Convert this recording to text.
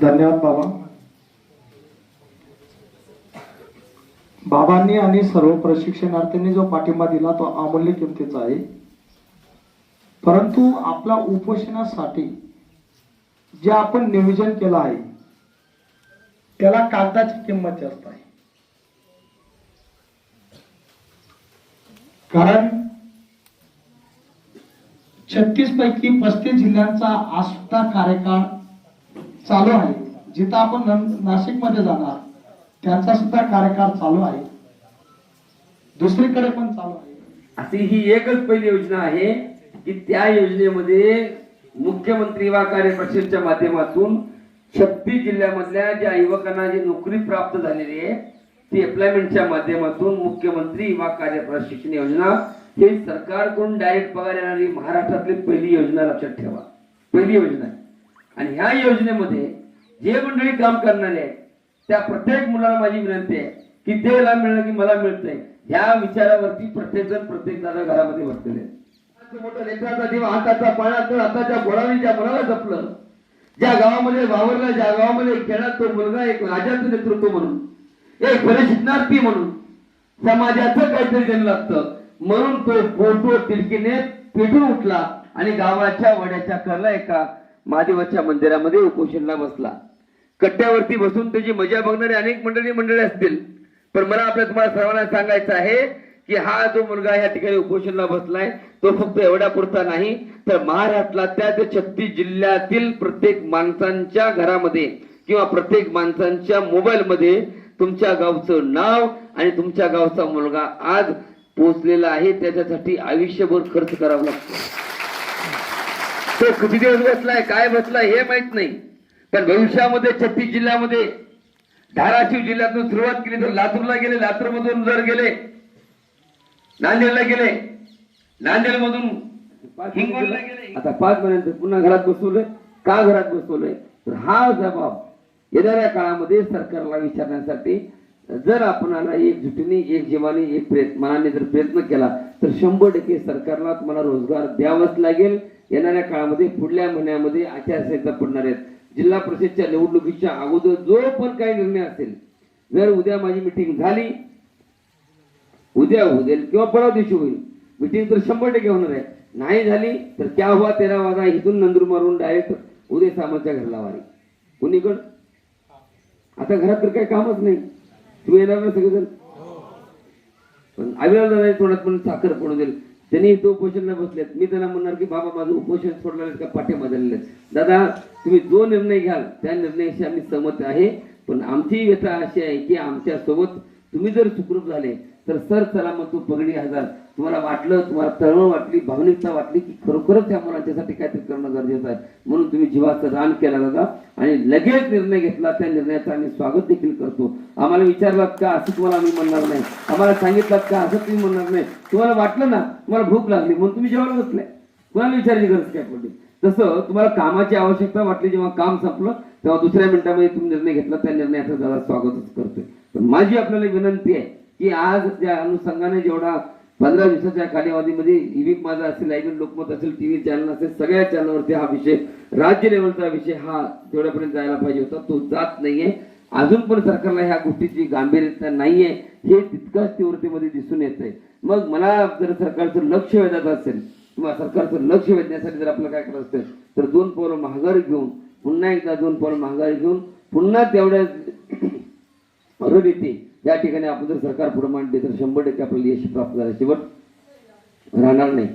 धन्यवाद बाबा। बाबांनी आणि सर्व प्रशिक्षणार्थींनी जो पाठिंबा दिला तो अमूल्य किमतीचा आहे. परंतु आपल्या उपोषणासाठी जे आपण नियोजन केलं आहे त्याला कागदाची किंमत जास्त आहे. कारण छत्तीस पैकी पस्तीस जिल्ह्यांचा आज सुद्धा कार्यकाळ चालू आहे. जिथं आपण नाशिकमध्ये जाणार त्यांचा सुद्धा कार्यकाळ चालू आहे. दुसरीकडे पण चालू आहे. अशी ही एकच पहिली योजना आहे की त्या योजनेमध्ये मुख्यमंत्री वा कार्यपरिषदच्या माध्यमातून छत्तीस जिल्ह्यामधल्या ज्या युवकांना जी नोकरी प्राप्त झालेली आहे ती एम्प्लॉयमेंटच्या माध्यमातून मुख्यमंत्री युवा कार्य प्रशिक्षण योजना हे सरकारकडून डायरेक्ट पगार येणारी महाराष्ट्रातली पहिली योजना लक्षात ठेवा. पहिली योजना आणि ह्या योजनेमध्ये जे मंडळी काम करणारे आहेत त्या प्रत्येक मुलाला माझी विनंती आहे की ते लाभ मिळणार की मला मिळतंय ह्या विचारावरती प्रत्येक जण प्रत्येक जण घरामध्ये बसलेले मोठा लेकराचा देव हाताचा पाण्यात हाताच्या गोळाने ज्या मुलाला जपलं ज्या गावामध्ये वावरला ज्या गावामध्ये खेळात तो मुलगा एक राजाचं नेतृत्व म्हणून एक परिशिक्षणार्थी म्हणून. समाजाचं काहीतरी देणं लागतं. म्हणून तो फोटो तिडकीने पेटून उठला आणि गावाच्या वड्याच्या करला एका महादेवाच्या मंदिरामध्ये उपोषणला बसला. कट्ट्यावरती बसून त्याची मजा बघणारे अनेक मंडळी मंडळी असतील. पण मला आपल्या तुम्हाला सर्वांना सांगायचं आहे की हा जो मुलगा या ठिकाणी उपोषणला बसलाय तो फक्त एवढ्या पुरता नाही तर महाराष्ट्रातल्या ते छत्तीस जिल्ह्यातील प्रत्येक माणसांच्या घरामध्ये किंवा प्रत्येक माणसांच्या मोबाईल मध्ये तुमच्या गावचं नाव आणि तुमच्या गावचा मुलगा आज पोहोचलेला आहे. त्याच्यासाठी आयुष्यभर खर्च करावा लागतो. तो किती दिवस बसलाय काय बसलाय हे माहीत नाही. पण भविष्यामध्ये छत्तीस जिल्ह्यामध्ये धाराशिव जिल्ह्यातून सुरुवात केली तर लातूरला गेले लातूरमधून जर गेले नांदेडला गेले नांदेड मधून गेले. आता पाच महिन्यानंतर पुन्हा घरात बसवलंय. का घरात बसवलंय? तर हा जबाब येणाऱ्या काळामध्ये सरकारला विचारण्यासाठी जर आपणाला एकजुटीने एक जीवाने एक प्रयत्न मनाने जर प्रयत्न केला तर शंभर टक्के सरकारला तुम्हाला रोजगार द्यावाच लागेल. येणाऱ्या काळामध्ये पुढल्या महिन्यामध्ये आचारसंहिता पडणार आहेत. जिल्हा परिषदच्या निवडणुकीच्या अगोदर जो पण काही निर्णय असेल जर उद्या माझी मिटिंग झाली उद्या होईल किंवा परवा दिवशी होईल मिटिंग तर शंभर टक्के होणार आहे. नाही झाली तर क्या हुआ तेरा वाजा इथून नंदूर मारून डायरेक्ट उदय सामंतच्या घरला वारी. कुणीकडं? आता घरात तर काही कामच नाही. तू येणार ना सगळेजण? पण अविनाल दादा तोंडात पण साखर पडू देईल. त्यांनी तो उपोषणला बसलेत. मी त्यांना म्हणणार की बाबा माझं उपोषण सोडलेलं का? पाठे बदलले दादा तुम्ही जो निर्णय घ्याल त्या निर्णयाशी आम्ही सहमत आहे. पण आमची व्यथा अशी आहे की आमच्यासोबत तुम्ही जर सुखरूप झाले तर सर चला मग तू पगडी हजार तुम्हाला वाटलं तुम्हाला तळमळ वाटली भावनिकता वाटली की खरोखरच त्या मुलांच्यासाठी काहीतरी करणं गरजेचं आहे. म्हणून तुम्ही जीवाचं रान केला जाता आणि लगेच निर्णय घेतला त्या निर्णयाचं आम्ही स्वागत देखील करतो. आम्हाला विचारलात का असं तुम्हाला आम्ही म्हणणार नाही. आम्हाला सांगितलं का असं तुम्ही म्हणणार नाही. तुम्हाला वाटलं ना तुम्हाला भूक लागली म्हणून तुम्ही जेवायला बसले. कुणाला विचारायची गरज काय पडली? तसं तुम्हाला कामाची आवश्यकता वाटली जेव्हा काम संपलं तेव्हा दुसऱ्या मिनिटामध्ये तुम्ही निर्णय घेतला त्या निर्णयाचं जरा स्वागतच करतोय. पण माझी आपल्याला विनंती आहे की आज त्या अनुषंगाने जेवढा पंधरा दिवसाच्या कालावधीमध्ये ईव्हीप माझा असेल आयबीन लोकमत असेल टीव्ही चॅनल असेल सगळ्या चॅनलवरती हा विषय राज्य लेवलचा विषय हा तेवढ्यापर्यंत जायला पाहिजे होता. तो जात नाहीये. अजून पण सरकारला ह्या गोष्टीची गांभीर्यता नाहीये. हे तितकाच तीव्रतेमध्ये दिसून येत आहे मग मला जर सरकारचं लक्ष वेधायचं असेल किंवा सरकारचं लक्ष वेधण्यासाठी जर आपल्याला काय करायचं असेल तर दोन पोरं महागारी घेऊन पुन्हा एकदा दोन पोरं महागारी घेऊन पुन्हा तेवढ्या रणनीती या ठिकाणी आपण जर सरकार पुढे मांडले तर शंभर टक्के आपल्याला यश प्राप्त झाल्याशिवाय राहणार नाही.